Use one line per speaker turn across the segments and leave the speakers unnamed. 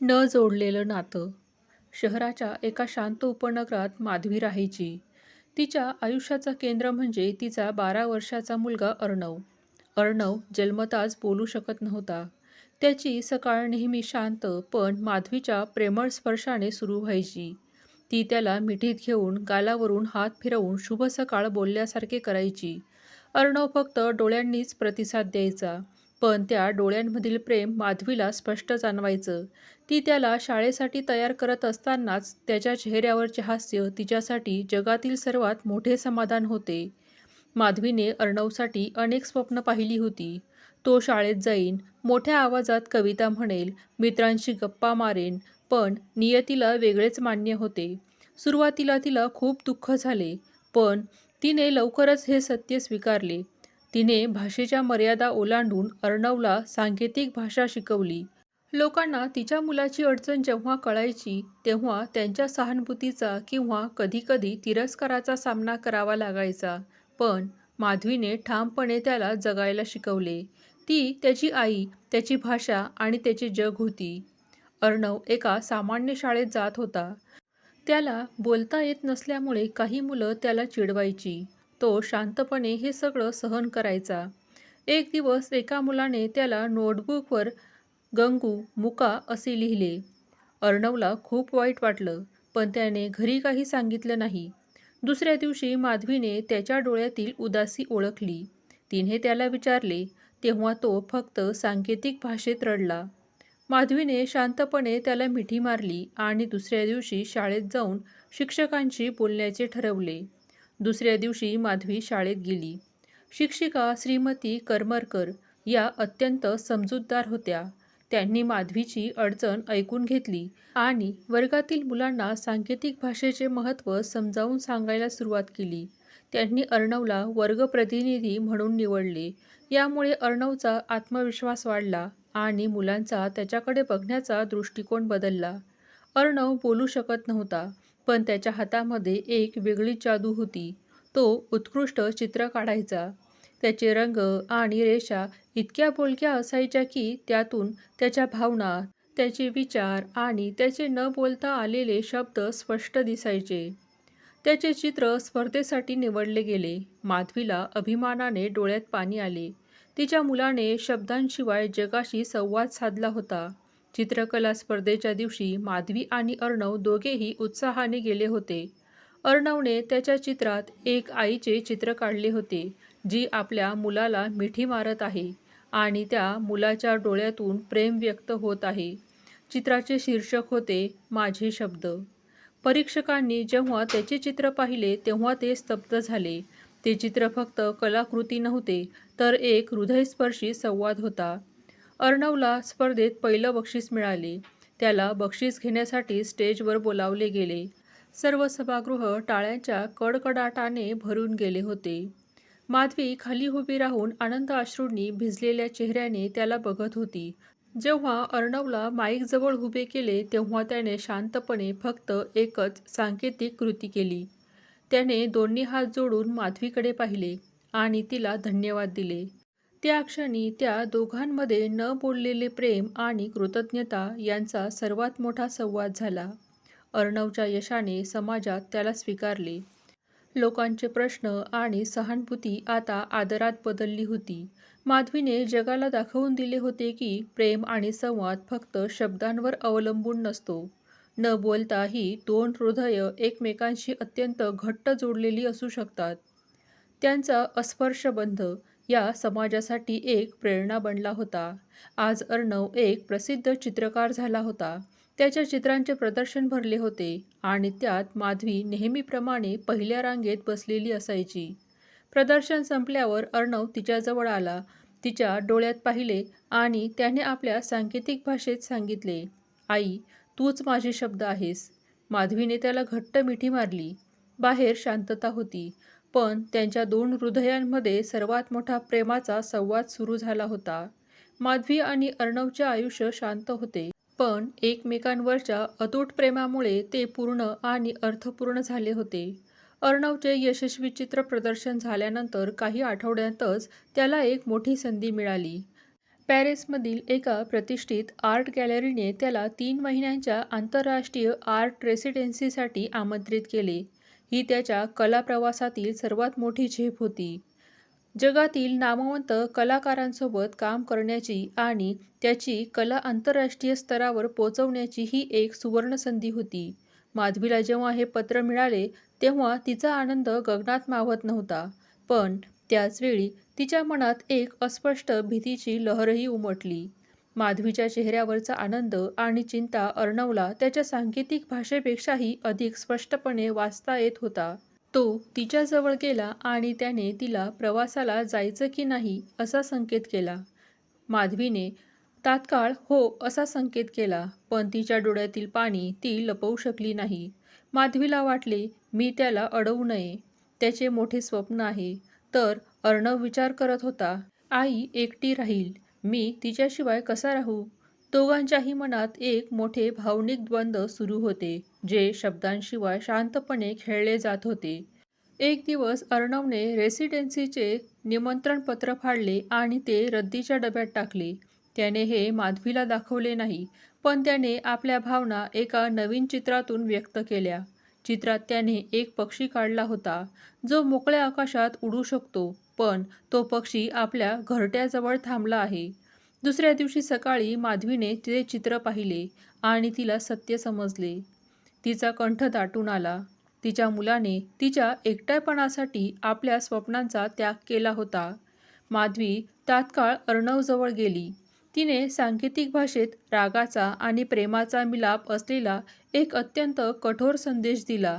न जोडलेलं नातं शहराच्या एका शांत उपनगरात माधवी राहायची. तिच्या आयुष्याचं केंद्र म्हणजे तिचा बारा वर्षाचा मुलगा अर्णव. अर्णव जन्मताच बोलू शकत नव्हता. त्याची सकाळ नेहमी शांत पण माधवीच्या प्रेमळ स्पर्शाने सुरू व्हायची. ती त्याला मिठीत घेऊन गालावरून हात फिरवून शुभ सकाळ बोलल्यासारखे करायची. अर्णव फक्त डोळ्यांनीच प्रतिसाद द्यायचा. पण त्या डोळ्यांमधील प्रेम माधवीला स्पष्ट जाणवायचं. ती त्याला शाळेसाठी तयार करत असतानाच त्याच्या चेहऱ्यावरचे हास्य तिच्यासाठी जगातील सर्वात मोठे समाधान होते. माधवीने अर्णवसाठी अनेक स्वप्न पाहिली होती. तो शाळेत जाईन, मोठ्या आवाजात कविता म्हणेल, मित्रांशी गप्पा मारेन. पण नियतीला वेगळेच मान्य होते. सुरुवातीला तिला खूप दुःख झाले. पण तिने लवकरच हे सत्य स्वीकारले. तिने भाषेच्या मर्यादा ओलांडून अर्णवला सांकेतिक भाषा शिकवली. लोकांना तिच्या मुलाची अडचण जेव्हा कळायची तेव्हा त्यांच्या सहानुभूतीचा किंवा कधीकधी तिरस्काराचा सामना करावा लागायचा. पण माधवीने ठामपणे त्याला जगायला शिकवले. ती त्याची आई, त्याची भाषा आणि त्याचे जग होती. अर्णव एका सामान्य शाळेत जात होता. त्याला बोलता येत नसल्यामुळे काही मुलं त्याला चिडवायची. तो शांतपणे हे सगळं सहन करायचा. एक दिवस एका मुलाने त्याला नोटबुकवर गंगू मुका असे लिहिले. अर्णवला खूप वाईट वाटलं. पण त्याने घरी काही सांगितलं नाही. दुसऱ्या दिवशी माधवीने त्याच्या डोळ्यातील उदासी ओळखली. तिने त्याला विचारले तेव्हा तो फक्त सांकेतिक भाषेत रडला. माधवीने शांतपणे त्याला मिठी मारली आणि दुसऱ्या दिवशी शाळेत जाऊन शिक्षकांशी बोलण्याचे ठरवले. दुसऱ्या दिवशी माधवी शाळेत गेली. शिक्षिका श्रीमती करमरकर या अत्यंत समजूतदार होत्या. त्यांनी माधवीची अडचण ऐकून घेतली आणि वर्गातील मुलांना सांकेतिक भाषेचे महत्त्व समजावून सांगायला सुरुवात केली. त्यांनी अर्णवला वर्गप्रतिनिधी म्हणून निवडले. यामुळे अर्णवचा आत्मविश्वास वाढला आणि मुलांचा त्याच्याकडे बघण्याचा दृष्टिकोन बदलला. अर्णव बोलू शकत नव्हता. पण त्याच्या हातामध्ये एक वेगळी जादू होती. तो उत्कृष्ट चित्र काढायचा. त्याचे रंग आणि रेषा इतक्या बोलक्या असायच्या की त्यातून त्याच्या भावना, त्याचे विचार आणि त्याचे न बोलता आलेले शब्द स्पष्ट दिसायचे. त्याचे चित्र स्पर्धेसाठी निवडले गेले. माधवीला अभिमानाने डोळ्यात पाणी आले. तिच्या मुलाने शब्दांशिवाय जगाशी संवाद साधला होता. चित्रकला स्पर्धेच्या दिवशी माधवी आणि अर्णव दोघेही उत्साहाने गेले होते. अर्णवने त्याच्या चित्रात एक आईचे चित्र काढले होते, जी आपल्या मुलाला मिठी मारत आहे आणि त्या मुलाच्या डोळ्यातून प्रेम व्यक्त होत आहे. चित्राचे शीर्षक होते, माझे शब्द. परीक्षकांनी जेव्हा त्याचे चित्र पाहिले तेव्हा ते स्तब्ध झाले. ते चित्र फक्त कलाकृती नव्हते, तर एक हृदयस्पर्शी संवाद होता. अर्णवला स्पर्धेत पहिलं बक्षीस मिळाले. त्याला बक्षीस घेण्यासाठी स्टेजवर बोलावले गेले. सर्व सभागृह टाळ्यांच्या कडकडाटाने भरून गेले होते. माधवी खाली उभी राहून आनंद अश्रूंनी भिजलेल्या चेहऱ्याने त्याला बघत होती. जेव्हा अर्णवला माईकजवळ उभे केले तेव्हा त्याने शांतपणे फक्त एकच सांकेतिक कृती केली. त्याने दोन्ही हात जोडून माधवीकडे पाहिले आणि तिला धन्यवाद दिले. त्या क्षणी त्या दोघांमध्ये न बोललेले प्रेम आणि कृतज्ञता यांचा सर्वात मोठा संवाद झाला. अर्णवच्या यशाने समाजात त्याला स्वीकारले. लोकांचे प्रश्न आणि सहानुभूती आता आदरात बदलली होती. माधवीने जगाला दाखवून दिले होते की प्रेम आणि संवाद फक्त शब्दांवर अवलंबून नसतो. न बोलताही दोन हृदयं एकमेकांशी अत्यंत घट्ट जोडलेली असू शकतात. त्यांचा अस्पर्श बंध या समाजासाठी एक प्रेरणा बनला होता. आज अर्णव एक प्रसिद्ध चित्रकार झाला होता. त्याच्या चित्रांचे प्रदर्शन भरले होते आणि त्यात माधवी नेहमीप्रमाणे पहिल्या रांगेत बसलेली असायची. प्रदर्शन संपल्यावर अर्णव तिच्याजवळ आला. तिच्या डोळ्यात पाहिले आणि त्याने आपल्या सांकेतिक भाषेत सांगितले, आई, तूच माझे शब्द आहेस. माधवीने त्याला घट्ट मिठी मारली. बाहेर शांतता होती. पण त्यांच्या दोन हृदयांमध्ये सर्वात मोठा प्रेमाचा संवाद सुरू झाला होता. माधवी आणि अर्णवचे आयुष्य शांत होते. पण एकमेकांवरच्या अतूट प्रेमामुळे ते पूर्ण आणि अर्थपूर्ण झाले होते. अर्णवचे यशस्वी चित्र प्रदर्शन झाल्यानंतर काही आठवड्यांतच त्याला एक मोठी संधी मिळाली. पॅरिसमधील एका प्रतिष्ठित आर्ट गॅलरीने त्याला तीन महिन्यांच्या आंतरराष्ट्रीय आर्ट रेसिडेन्सीसाठी आमंत्रित केले ही त्याच्या कला प्रवासातील सर्वात मोठी झेप होती. जगातील नामवंत कलाकारांसोबत काम करण्याची आणि त्याची कला आंतरराष्ट्रीय स्तरावर पोचवण्याची ही एक सुवर्णसंधी होती. माधवीला जेव्हा हे पत्र मिळाले तेव्हा तिचा आनंद गगनात मावत नव्हता. पण त्याचवेळी तिच्या मनात एक अस्पष्ट भीतीची लहरही उमटली. माधवीच्या चेहऱ्यावरचा आनंद आणि चिंता अर्णवला त्याच्या सांकेतिक भाषेपेक्षाही अधिक स्पष्टपणे वाचता येत होता. तो तिच्याजवळ गेला आणि त्याने तिला प्रवासाला जायचं की नाही असा संकेत केला. माधवीने तात्काळ हो असा संकेत केला पण तिच्या डोळ्यातील पाणी ती लपवू शकली नाही. माधवीला वाटले मी त्याला अडवू नये. त्याचे मोठे स्वप्न आहे. तर अर्णव विचार करत होता आई एकटी राहील. मी तिच्याशिवाय कसा राहू? दोघांच्याही मनात एक मोठे भावनिक द्वंद्व सुरू होते जे शब्दांशिवाय शांतपणे खेळले जात होते. एक दिवस अर्णवने रेसिडेन्सीचे निमंत्रणपत्र फाडले आणि ते रद्दीच्या डब्यात टाकले. त्याने हे माधवीला दाखवले नाही पण त्याने आपल्या भावना एका नवीन चित्रातून व्यक्त केल्या. चित्रात त्याने एक पक्षी काढला होता जो मोकळ्या आकाशात उडू शकतो. पण तो पक्षी आपल्या घरट्याजवळ थांबला आहे. दुसऱ्या दिवशी सकाळी माधवीने ते चित्र पाहिले आणि तिला सत्य समजले. तिचा कंठ दाटून आला. तिच्या मुलाने तिच्या एकट्यापणासाठी आपल्या स्वप्नांचा त्याग केला होता. माधवी तात्काळ अर्णवजवळ गेली. तिने सांकेतिक भाषेत रागाचा आणि प्रेमाचा मिलाप असलेला एक अत्यंत कठोर संदेश दिला.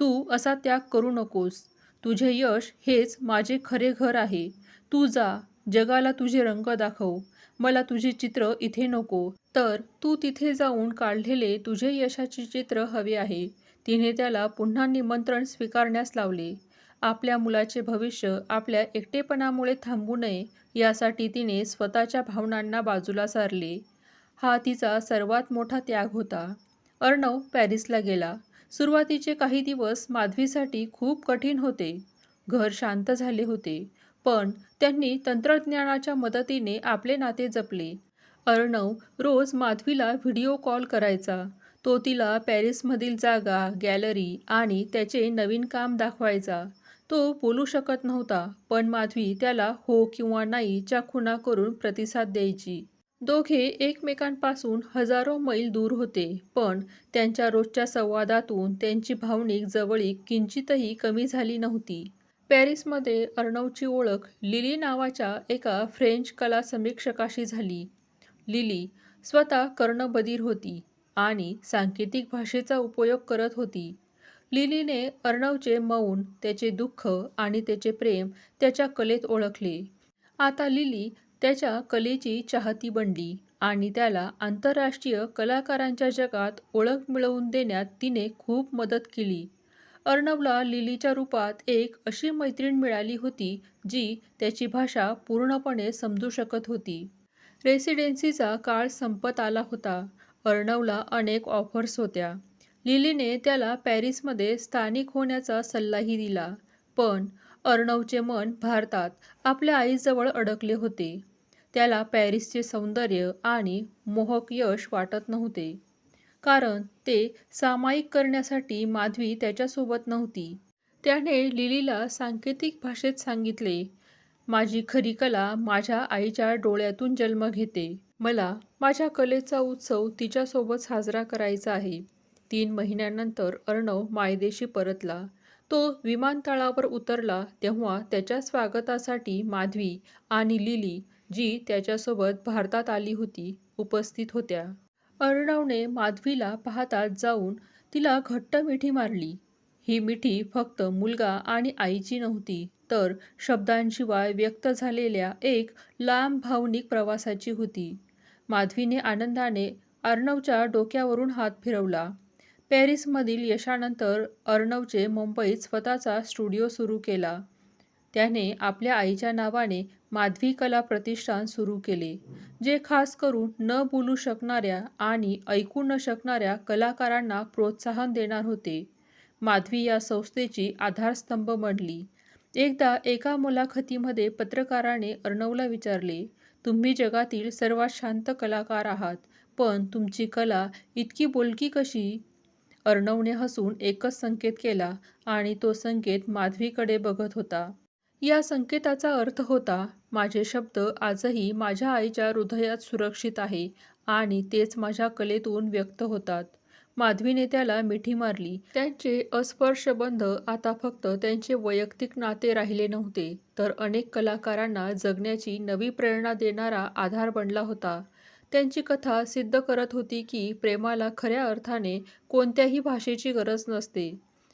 तू असा त्याग करू नकोस. तुझे यश हेच माझे खरे घर आहे. तू जा जगाला तुझे रंग दाखव. मला तुझे चित्र इथे नको. तर तू तिथे जाऊन काढलेले तुझे यशाचे चित्र हवे आहे. तिने त्याला पुन्हा निमंत्रण स्वीकारण्यास लावले. आपल्या मुलाचे भविष्य आपल्या एकटेपणामुळे थांबू नये यासाठी तिने स्वतःच्या भावनांना बाजूला सारले. हा तिचा सर्वात मोठा त्याग होता. अर्णव पॅरिसला गेला. सुरुवातीचे काही दिवस माधवीसाठी खूप कठीण होते. घर शांत झाले होते पण त्यांनी तंत्रज्ञानाच्या मदतीने आपले नाते जपले. अर्णव रोज माधवीला व्हिडिओ कॉल करायचा. तो तिला पॅरिसमधील जागा गॅलरी आणि त्याचे नवीन काम दाखवायचा. तो बोलू शकत नव्हता पण माधवी त्याला हो किंवा नाहीच्या खुणा करून प्रतिसाद द्यायची. दोघे एकमेकांपासून हजारो मैल दूर होते पण त्यांच्या रोजच्या संवादातून त्यांची भावनिक जवळीक किंचितही कमी झाली नव्हती. पॅरिसमध्ये अर्णवची ओळख लिली नावाच्या एका फ्रेंच कला समीक्षकाशी झाली. लिली स्वतः कर्णबधीर होती आणि सांकेतिक भाषेचा उपयोग करत होती. लिलीने अर्णवचे मौन त्याचे दुःख आणि त्याचे प्रेम त्याच्या कलेत ओळखले. आता लिली त्याच्या कलेची चाहती बनली आणि त्याला आंतरराष्ट्रीय कलाकारांच्या जगात ओळख मिळवून देण्यात तिने खूप मदत केली. अर्णवला लिलीच्या रूपात एक अशी मैत्रीण मिळाली होती जी त्याची भाषा पूर्णपणे समजू शकत होती. रेसिडेन्सीचा काळ संपत आला होता. अर्णवला अनेक ऑफर्स होत्या. लिलीने त्याला पॅरिसमध्ये स्थानिक होण्याचा सल्लाही दिला. पण अर्णवचे मन भारतात आपल्या आईजवळ अडकले होते. त्याला पॅरिसचे सौंदर्य आणि मोहक यश वाटत नव्हते. कारण ते सामायिक करण्यासाठी माधवी त्याच्यासोबत नव्हती. त्याने लिलीला सांकेतिक भाषेत सांगितले माझी खरी कला माझ्या आईच्या डोळ्यातून जन्म घेते. मला माझ्या कलेचा उत्सव तिच्यासोबत साजरा करायचा आहे. तीन महिन्यानंतर अर्णव मायदेशी परतला. तो विमानतळावर उतरला तेव्हा त्याच्या स्वागतासाठी माधवी आणि लिली जी त्याच्यासोबत भारतात आली होती उपस्थित होत्या. अर्णवने माधवीला पाहताच जाऊन तिला घट्ट मिठी मारली. ही मिठी फक्त मुलगा आणि आईची नव्हती तर शब्दांशिवाय व्यक्त झालेल्या एक लांब भावनिक प्रवासाची होती. माधवीने आनंदाने अर्णवच्या डोक्यावरून हात फिरवला. पॅरिसमधील यशानंतर अर्णवचे मुंबईत स्वतःचा स्टुडिओ सुरू केला. त्याने आपल्या आईच्या नावाने माधवी कला प्रतिष्ठान सुरू केले जे खास करून न बोलू शकणाऱ्या आणि ऐकू न शकणाऱ्या कलाकारांना प्रोत्साहन देणार होते. माधवी या संस्थेची आधारस्तंभ बनली. एकदा एका मुलाखतीमध्ये पत्रकाराने अर्णवला विचारले तुम्ही जगातील सर्वात शांत कलाकार आहात पण तुमची कला इतकी बोलकी कशी? अर्णवने हसून एकच संकेत केला आणि तो संकेत माधवीकडे बघत होता. या संकेताचा अर्थ होता माझे शब्द आजही माझ्या आईच्या हृदयात सुरक्षित आहे आणि तेच माझ्या कलेतून व्यक्त होतात. माधवीने त्याला मिठी मारली. त्यांचे अस्पर्श बंध आता फक्त त्यांचे वैयक्तिक नाते राहिले नव्हते तर अनेक कलाकारांना जगण्याची नवी प्रेरणा देणारा आधार बनला होता. त्यांची कथा सिद्ध करत होती की प्रेमाला खऱ्या अर्थाने कोणत्याही भाषेची गरज नसते.